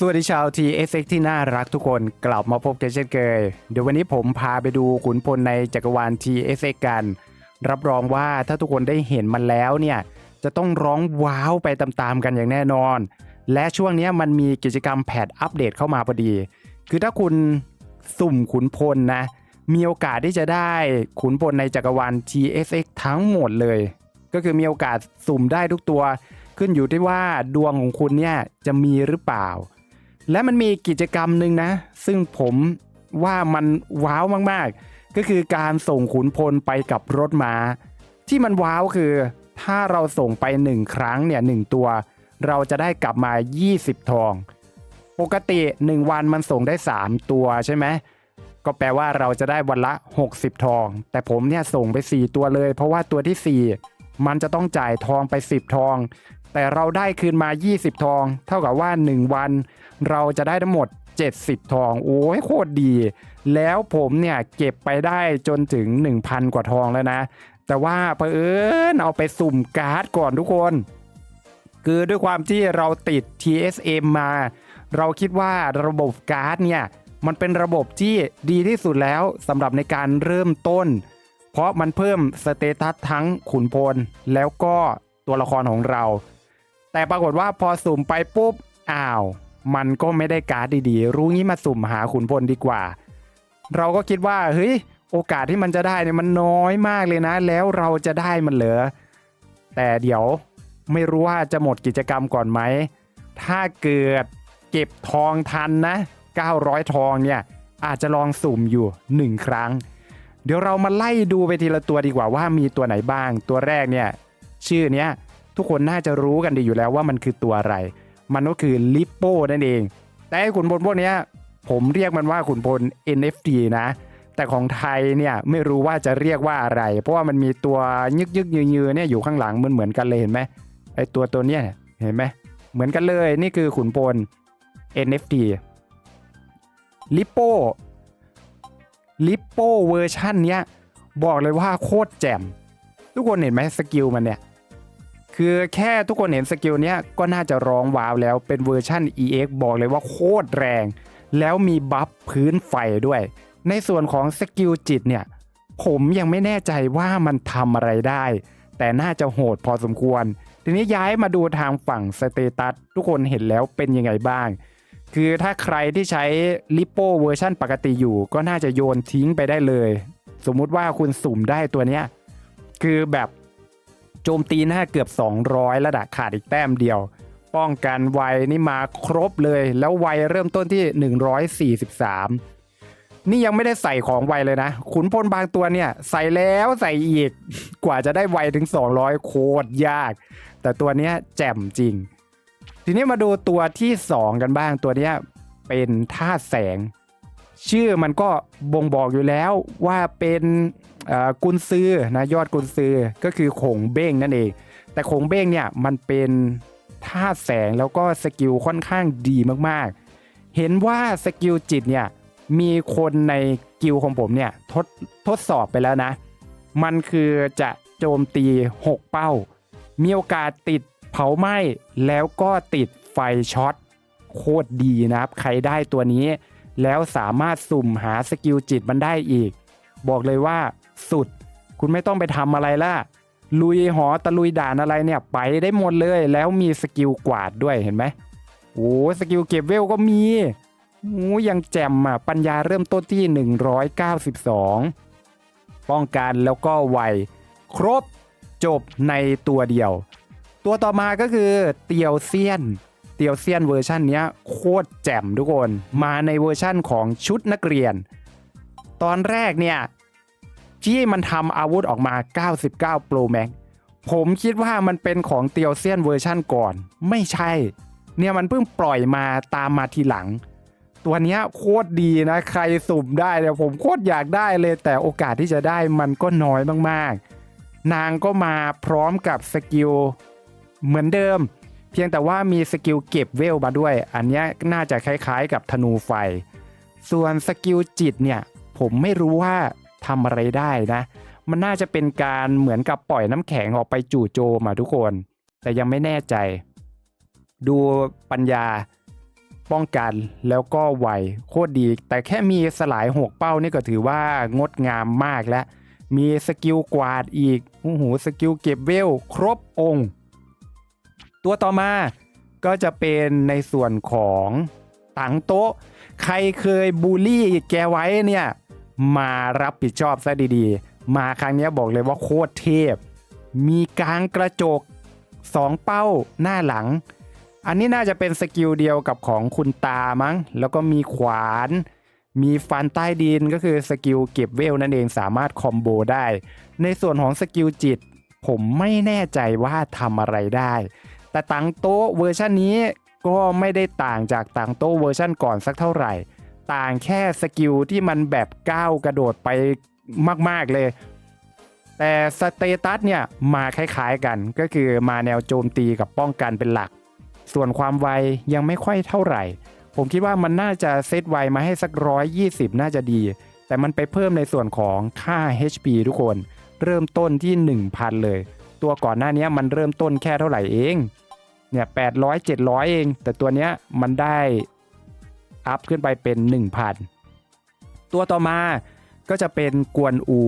สวัสดีชาว TSX ที่น่ารักทุกคนกลับมาพบกันเช่นเคยเดี๋ยววันนี้ผมพาไปดูขุนพลในจักรวาล TSX กัน รับรองว่าถ้าทุกคนได้เห็นมันแล้วเนี่ยจะต้องร้องว้าวไปตามๆกันอย่างแน่นอน และช่วงนี้มันมีกิจกรรมแพทอัปเดตเข้ามาพอดี คือถ้าคุณสุ่มขุนพลนะ มีโอกาสที่จะได้ขุนพลในจักรวาล TSX ทั้งหมดเลย ก็คือมีโอกาสสุ่มได้ทุกตัว ขึ้นอยู่ที่ว่าดวงของคุณเนี่ยจะมีหรือเปล่า และมันมีกิจกรรมหนึ่งนะ ซึ่งผมว่ามันว้าวมากๆ ก็คือการส่งขุนพลไปกับรถม้า ที่มันว้าวคือ ถ้าเราส่งไป 1 ครั้งเนี่ยหนึ่งตัว เราจะได้กลับมา 20 ทอง ปกติ 1 วันมันส่งได้ 3 ตัวใช่ไหมก็แปลว่าเราจะได้วันละ 60 ทอง แต่ผมเนี่ยส่งไป 4 ตัวเลย เพราะว่าตัวที่ 4 มันจะต้องจ่ายทองไป 10 ทอง แต่เราได้คืนมา 20 ทอง เท่ากับว่า 1 วัน เราจะได้ทั้งหมด 70 ทอง โอ้ยโคตรดี แล้วผมเนี่ยเก็บไปได้จนถึง 1,000 กว่าทองแล้วนะ แต่ว่าเผอิญเอาไปสุ่มการ์ดก่อนทุกคน คือด้วยความที่เราติด TSM มา เราคิดว่าระบบการ์ดเนี่ยมันเป็นระบบที่ดีที่สุดแล้วสำหรับในการเริ่มต้น เพราะมันเพิ่มสเตตัสทั้งขุนพลแล้วก็ตัวละครของเรา แต่ปรากฏว่าพอสุ่มไปปุ๊บอ้าว มันก็ไม่ได้การ์ดดีๆ รู้งี้มาสุ่มหาขุนพลดีกว่า เราก็คิดว่าเฮ้ยโอกาสที่มันจะได้เนี่ยมันน้อยมากเลยนะ แล้วเราจะได้มันเหรอแต่เดี๋ยวไม่รู้ว่าจะหมดกิจกรรมก่อนไหม ถ้าเกิดเก็บทองทันนะ 900 ทองเนี่ยอาจจะลองสุ่มอยู่ 1 ครั้ง เดี๋ยวเรามาไล่ดูไปทีละตัวดีกว่าว่ามีตัวไหนบ้าง ตัวแรกเนี่ยชื่อเนี้ย ทุกคนน่าจะรู้กันดีอยู่แล้วว่ามันคือตัวอะไร มันก็คือลิปโป้นั่นเอง แต่ไอขุนพลพวกนี้ผมเรียกมันว่าขุนพล NFT นะ แต่ของไทยเนี่ยไม่รู้ว่าจะเรียกว่าอะไร เพราะว่ามันมีตัวยึกยึกยืยืนเนี่ยอยู่ข้างหลังมันเหมือนกันเลยเห็นไหมไอตัวตัวเนี้ยเห็นไหมเหมือนกันเลยนี่คือขุนพล NFT ลิปโป้ลิปโป้เวอร์ชันเนี้ยบอกเลยว่าโคตรแจ่ม ทุกคนเห็นไหมสกิลมันเนี่ย คือแค่ทุกคนเห็นสกิลเนี้ยก็น่าจะร้องว้าวแล้วเป็นเวอร์ชัน EX บอกเลยว่าโคตรแรง แล้วมีบัฟพื้นไฟด้วย ในส่วนของสกิลจิตเนี่ย ผมยังไม่แน่ใจว่ามันทำอะไรได้ แต่น่าจะโหดพอสมควร ทีนี้ย้ายมาดูทางฝั่งสเตตัสทุกคนเห็นแล้วเป็นยังไงบ้าง คือถ้าใครที่ใช้ลิปโปเวอร์ชั่นปกติอยู่ ก็น่าจะโยนทิ้งไปได้เลย สมมุติว่าคุณสุ่มได้ตัวเนี้ยคือแบบ โจมตีหน้าเกือบ 200 ระดับขาดอีกแต้มเดียว ป้องกันไวนี่มาครบเลย แล้วไวเริ่มต้นที่ 143 นี่ยังไม่ได้ใส่ของไวเลยนะ ขุนพลบางตัวเนี่ยใส่แล้วใส่อีก กว่าจะได้ไวถึง 200 โคตรยาก แต่ตัวนี้แจ่มจริง ทีนี้มาดูตัวที่ 2 กันบ้างตัวนี้เป็นท่าตุแสง ชื่อมันก็บ่งบอกอยู่แล้วว่าเป็น กุนซือนะยอดกุนซือก็คือขงเบ้งนั่นเอง แต่ขงเบ้งเนี่ยมันเป็นท่าแสงแล้วก็สกิลค่อนข้างดีมากๆ เห็นว่าสกิลจิตเนี่ยมีคนในกิลของผมเนี่ยทดทดสอบไปแล้วนะ มันคือจะโจมตี 6 เป้า มีโอกาสติดเผาไหม้แล้วก็ติดไฟช็อตโคตรดีนะครับ ใครได้ตัวนี้ แล้วสามารถสุ่มหาสกิลจิตมันได้อีก บอกเลยว่า สุด คุณไม่ต้องไปทำอะไรล่ะ ลุยหอตะลุยด่านอะไรเนี่ยไปได้หมดเลยแล้วมีสกิลกวาดด้วยเห็นไหมโอ้สกิลเก็บเวลก็มีโอ้ยังแจ่มอะปัญญาเริ่มต้นที่ 192 ป้องกันแล้วก็ไวครบจบในตัวเดียว ตัวต่อมาก็คือเตียวเซียน เตียวเซียนเวอร์ชันนี้โคตรแจ่มทุกคน มาในเวอร์ชั่นของชุดนักเรียน ตอนแรกเนี่ย ที่มันทำอาวุธออกมา 99 Pro Max ผมคิดว่ามันเป็นของเตียวเซียนเวอร์ชั่นก่อน ไม่ใช่ เนี่ยมันเพิ่งปล่อยมาตามมาทีหลัง ตัวนี้โคตรดีนะ ใครสุ่มได้เนี่ยผมโคตรอยากได้เลย แต่โอกาสที่จะได้มันก็น้อยมากๆ นางก็มาพร้อมกับสกิลเหมือนเดิม เพียงแต่ว่ามีสกิลเก็บเวลมาด้วย อันนี้น่าจะคล้ายๆ กับธนูไฟ ส่วนสกิลจิตเนี่ยผมไม่รู้ว่า ทำอะไรได้นะ มันน่าจะเป็นการเหมือนกับปล่อยน้ำแข็งออกไปจู่โจมอะทุกคน แต่ยังไม่แน่ใจ ดูปัญญาป้องกันแล้วก็ไหวโคตรดี แต่แค่มีสลาย6เป้านี่ก็ถือว่างดงามมากแล้ว มีสกิลกวาดอีกโอ้โหสกิลเก็บเวล ครบองค์ ตัวต่อมาก็จะเป็นในส่วนของตังโต๊ะ ใครเคยบูลลี่แกไว้เนี่ย มารับผิดชอบซะดีๆ มาครั้งนี้บอกเลยว่าโคตรเทพ มีกลางกระจก 2 เป้าหน้าหลัง อันนี้น่าจะเป็นสกิลเดียวกับของคุณตามั้ง แล้วก็มีขวาน มีฟันใต้ดินก็คือสกิลเก็บเวลนั่นเองสามารถคอมโบได้ ในส่วนของสกิลจิต ผมไม่แน่ใจว่าทำอะไรได้ แต่ตังโต๊ะเวอร์ชันนี้ก็ไม่ได้ต่างจากตังโต๊ะเวอร์ชันก่อนสักเท่าไหร่ ต่างแค่สกิลที่มันแบบก้าวกระโดดไปมาก ๆ เลย แต่สเตตัสเนี่ยมาคล้าย ๆ กันก็คือมาแนวโจมตีกับป้องกันเป็นหลัก ส่วนความไวยังไม่ค่อยเท่าไหร่ ผมคิดว่ามันน่าจะเซตไวมาให้สักร้อยยี่สิบน่าจะดี แต่มันไปเพิ่มในส่วนของค่า HP ทุกคน เริ่มต้นที่ 1,000 เลย ตัวก่อนหน้านี้มันเริ่มต้นแค่เท่าไหร่เองเนี่ย800 700เอง แต่ตัวเนี้ยมันได้ อัพขึ้นไปเป็น 1,000 ตัวต่อมาก็จะเป็นกวนอู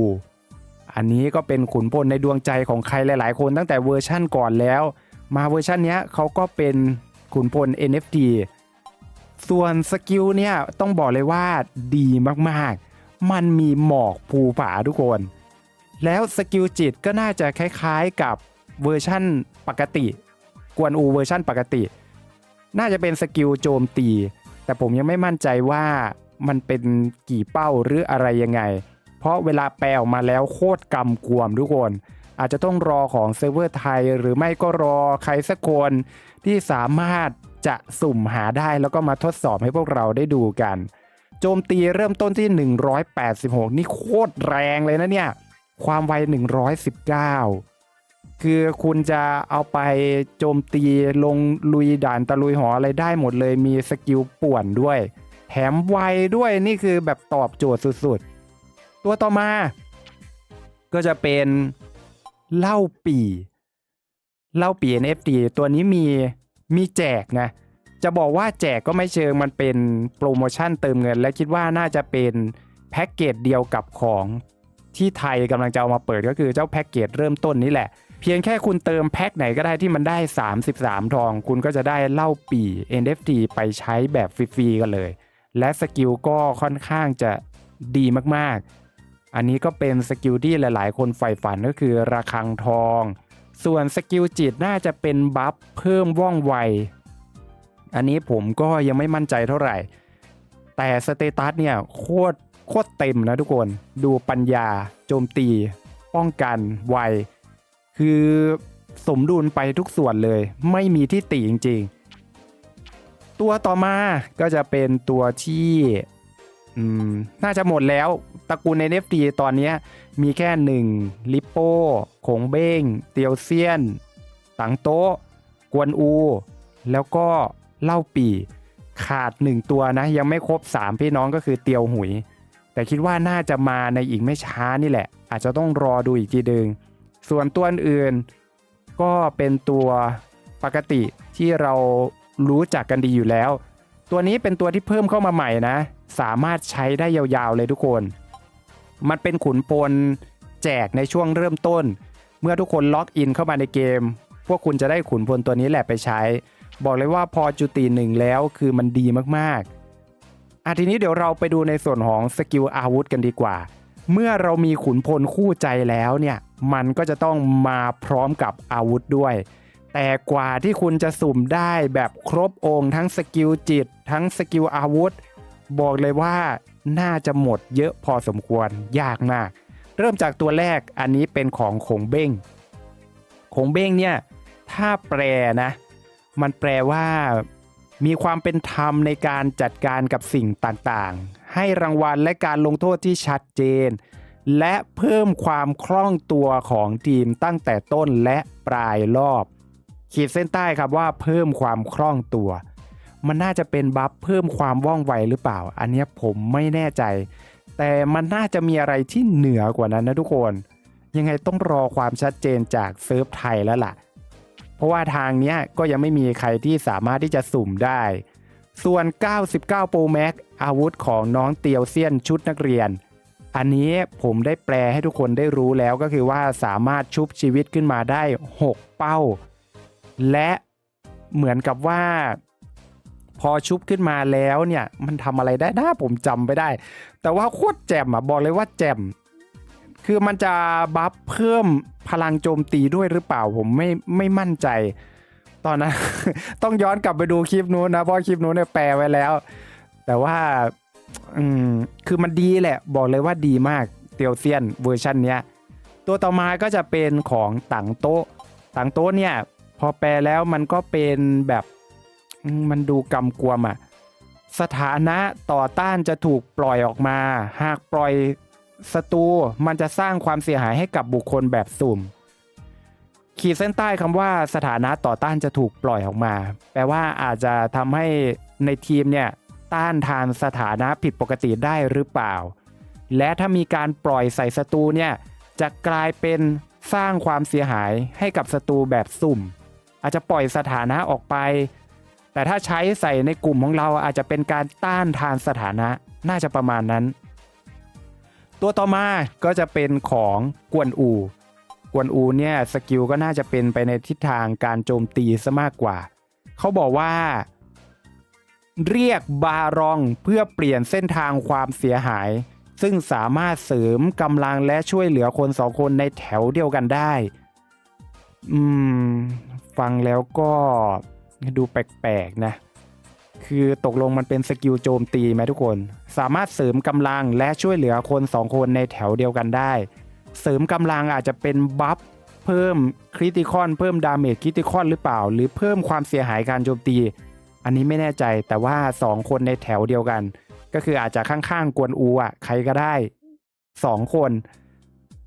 อันนี้ก็เป็นขุนพลในดวงใจของใครหลายๆ คนตั้งแต่เวอร์ชั่นก่อนแล้ว มาเวอร์ชันนี้เขาก็เป็นขุนพล NFT ส่วนสกิลเนี่ยต้องบอกเลยว่าดีมากๆ มันมีหมอกภูผาทุกคน แล้วสกิลจิตก็น่าจะคล้ายๆกับเวอร์ชั่นปกติ กวนอูเวอร์ชั่นปกติ น่าจะเป็นสกิลโจมตี แต่ผมยังไม่มั่นใจว่ามันเป็นกี่เป้าหรืออะไรยังไง เพราะเวลาแปลออกมาแล้วโคตรกำกวมทุกคน อาจจะต้องรอของเซิร์ฟเวอร์ไทย หรือไม่ก็รอใครสักคนที่สามารถจะสุ่มหาได้แล้วก็มาทดสอบให้พวกเราได้ดูกัน โจมตีเริ่มต้นที่ 186 นี่โคตรแรงเลยนะเนี่ย ความไว 119 คือคุณจะเอาไปโจมตีลงลุยด่านตะลุยหออะไรได้หมดเลยมีสกิลป่วนด้วย แถมไวด้วยนี่คือแบบตอบโจทย์สุดๆ ตัวต่อมา ก็จะเป็นเหล้าปีเหล้าปี NFT ตัวนี้มีมีแจกนะ จะบอกว่าแจกก็ไม่เชิงมันเป็นโปรโมชั่นเติมเงิน และคิดว่าน่าจะเป็นแพ็กเกจเดียวกับของที่ไทยกำลังจะเอามาเปิดก็คือเจ้าแพ็กเกจเริ่มต้นนี้แหละ เพียงแค่คุณเติมแพ็คไหนก็ได้ที่มันได้ 33 ทอง คุณก็จะได้เล้าปี NFT ไปใช้แบบฟรีๆกันเลย และสกิลก็ค่อนข้างจะดีมากๆ อันนี้ก็เป็นสกิลที่หลายๆ คนใฝ่ฝันก็คือระฆังทอง ส่วนสกิลจิตน่าจะเป็นบัฟเพิ่มว่องไว อันนี้ผมก็ยังไม่มั่นใจเท่าไหร่ แต่สเตตัสเนี่ยโคตรโคตรเต็มนะทุกคน ดูปัญญา โจมตี ป้องกันไว คือสมดุลไปทุกส่วนเลย ไม่มีที่ติจริง ๆ ตัวต่อมาก็จะเป็นตัวที่น่าจะหมดแล้วตระกูล NFT ตอนนี้มีแค่ 1 ลิปโป้ขงเบ้ง เตียวเซียน ตังโต๊ะ กวนอู แล้วก็เล่าปีขาด 1 ตัวนะ ยังไม่ครบ 3 พี่น้องก็คือเตียวหุย แต่คิดว่าน่าจะมาในอีกไม่ช้านี่แหละ อาจจะต้องรอดูอีกทีดึง ส่วนตัวอื่นก็เป็นตัวปกติที่เรารู้จักกันดีอยู่แล้ว ตัวนี้เป็นตัวที่เพิ่มเข้ามาใหม่นะ สามารถใช้ได้ยาวๆเลยทุกคน มันเป็นขุนพลแจกในช่วงเริ่มต้น เมื่อทุกคนล็อกอินเข้ามาในเกม พวกคุณจะได้ขุนพลตัวนี้แหละไปใช้ บอกเลยว่าพอจุติหนึ่งแล้วคือมันดีมากๆอะทีนี้เดี๋ยวเราไปดูในส่วนของสกิลอาวุธกันดีกว่า เมื่อเรามีขุนพลคู่ใจแล้วเนี่ย มันก็จะต้องมาพร้อมกับอาวุธด้วย แต่กว่าที่คุณจะสุ่มได้แบบครบองค์ทั้งสกิลจิต ทั้งสกิลอาวุธ บอกเลยว่าน่าจะหมดเยอะพอสมควรยากมาก เริ่มจากตัวแรกอันนี้เป็นของขงเบ้งขงเบ้งเนี่ย ถ้าแปลนะ มันแปลว่า มีความเป็นธรรมในการจัดการกับสิ่งต่างๆ ให้รางวัลและการลงโทษที่ชัดเจน และเพิ่มความคล่องตัวของทีมตั้งแต่ต้นและปลายรอบ ขีดเส้นใต้ครับว่าเพิ่มความคล่องตัว มันน่าจะเป็นบัฟเพิ่มความว่องไวหรือเปล่า อันนี้ผมไม่แน่ใจ แต่มันน่าจะมีอะไรที่เหนือกว่านั้นนะทุกคน ยังไงต้องรอความชัดเจนจากเซิร์ฟไทยแล้วล่ะ เพราะว่าทางนี้ก็ยังไม่มีใครที่สามารถที่จะสุ่มได้ ส่วน 99 Pro Max อาวุธของน้องเตียวเซียนชุดนักเรียน อันนี้ผมได้แปลให้ทุกคนได้รู้แล้วก็คือว่าสามารถชุบชีวิตขึ้นมาได้ 6 เป้า และเหมือนกับว่า พอชุบขึ้นมาแล้วเนี่ย มันทำอะไรได้นะผมจำไม่ได้ แต่ว่าโคตรแจ่มอะบอกเลยว่าแจ่มคือมันจะบัฟเพิ่มพลังโจมตีด้วยหรือเปล่าผมไม่ไม่มั่นใจ ตอนนั้น ต้องย้อนกลับไปดูคลิปนู้นนะเพราะคลิปนู้นเนี่ยแปลไว้แล้ว แต่ว่า อืมคือมันดีแหละ บอกเลยว่าดีมากเตียวเซียนเวอร์ชันเนี้ย ตัวต่อมาก็จะเป็นของตังโต๊ะตังโต๊ะเนี่ย พอแปลแล้วมันก็เป็นแบบมมันดูกำกวมอะสถานะต่อต้านจะถูกปล่อยออกมา หากปล่อยศัตรูมันจะสร้างความเสียหายให้กับบุคคลแบบสุ่ม ขีดเส้นใต้คำว่าสถานะต่อต้านจะถูกปล่อยออกมา แปลว่าอาจจะทำให้ในทีมเนี่ยต้านทานสถานะผิดปกติได้หรือเปล่า และถ้ามีการปล่อยใส่ศัตรูเนี่ยจะกลายเป็นสร้างความเสียหายให้กับศัตรูแบบสุ่ม อาจจะปล่อยสถานะออกไป แต่ถ้าใช้ใส่ในกลุ่มของเราอาจจะเป็นการต้านทานสถานะน่าจะประมาณนั้น ตัวต่อมาก็จะเป็นของกวนอู กวนอูเนี่ยสกิลก็น่าจะเป็นไปในทิศทางการโจมตีซะมากกว่า เขาบอกว่า เรียกบารองเพื่อเปลี่ยนเส้นทางความเสียหาย ซึ่งสามารถเสริมกำลังและช่วยเหลือคนสองคนในแถวเดียวกันได้ อืม ฟังแล้วก็ดูแปลกๆนะคือตกลงมันเป็นสกิลโจมตีไหมทุกคน สามารถเสริมกำลังและช่วยเหลือคนสองคนในแถวเดียวกันได้ เสริมกำลังอาจจะเป็นบัฟเพิ่มคริติคอนเพิ่มดาเมจคริติคอนหรือเปล่า หรือเพิ่มความเสียหายการโจมตี อันนี้ไม่แน่ใจแต่ว่า 2 คนในแถวเดียวกัน ก็คืออาจจะข้างๆ กวนอูอะใครก็ได้ 2 คน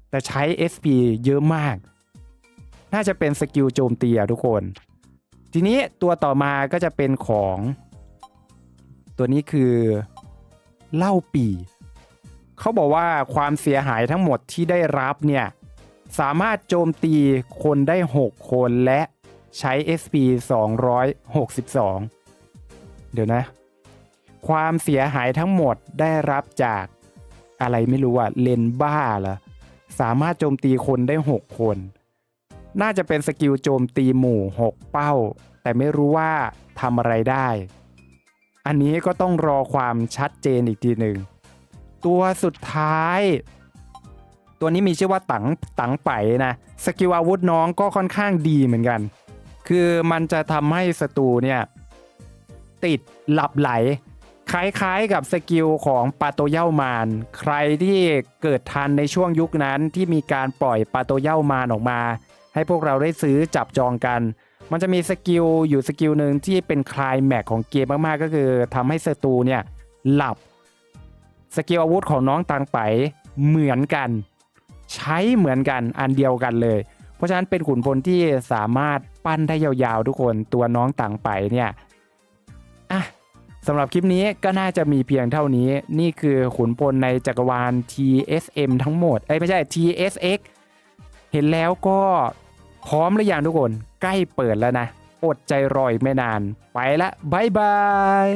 แต่ใช้ SP เยอะมาก น่าจะเป็นสกิลโจมตีอะทุกคน ทีนี้ตัวต่อมาก็จะเป็นของ ตัวนี้คือเหล้าปี เขาบอกว่าความเสียหายทั้งหมดที่ได้รับเนี่ยสามารถโจมตีคนได้ 6 คนและใช้ SP 262 เดี๋ยวนะ ความเสียหายทั้งหมดได้รับจากอะไรไม่รู้อะเลนบ้าเหรอสามารถโจมตีคนได้ 6 คน น่าจะเป็นสกิลโจมตีหมู่ 6 เป้า แต่ไม่รู้ว่าทำอะไรได้ อันนี้ก็ต้องรอความชัดเจนอีกทีหนึ่ง ตัวสุดท้าย ตัวนี้มีชื่อว่าตังตังไปนะสกิลอาวุธน้องก็ค่อนข้างดีเหมือนกัน คือมันจะทำให้ศัตรูเนี่ย ติดหลับไหล คล้ายๆกับสกิลของปาโตเย่ามาน ใครที่เกิดทันในช่วงยุคนั้นที่มีการปล่อยปาโตเย่ามานออกมา ให้พวกเราได้ซื้อจับจองกันมันจะมีสกิลอยู่สกิลหนึ่งที่เป็นคลายแม็กของเกมมากๆ ก็คือทำให้ศัตรูเนี่ยหลับ สกิลอาวุธของน้องตังไปเหมือนกัน ใช้เหมือนกันอันเดียวกันเลย เพราะฉะนั้นเป็นขุนพลที่สามารถปั้นได้ยาวๆทุกคนตัวน้องต่างไปเนี่ยอะสำหรับคลิปนี้ก็น่าจะมีเพียงเท่านี้ นี่คือขุนพลในจักรวาล TSM ทั้งหมด เอ้ยไม่ใช่ TSX เห็นแล้วก็พร้อมหรือยังทุกคน ใกล้เปิดแล้วนะ อดใจรอยไม่นาน ไปละบายบาย